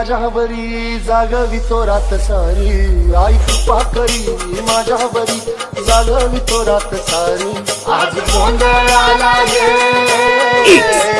माझ्या बरी जागवी तो रात सारी. आई कृपा करी माझ्या बरी जागवी तो रात सारी. आज गोंधळाला ये.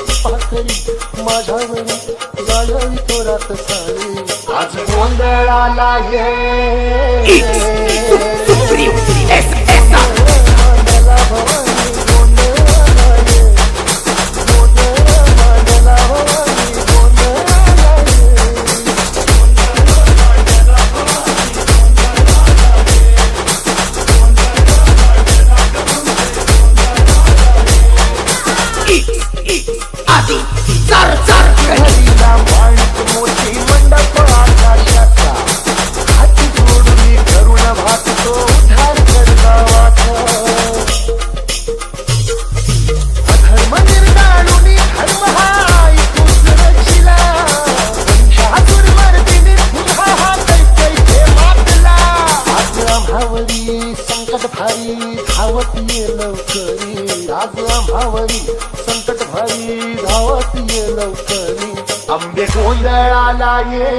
भाकरी माझ्यावरी गाळवी तो रात साळी आज गोंधळाला ये ये लवकरी आज आम्हावरी संकट भारी धावत ये लवकरी आंबे गोंधळाला ये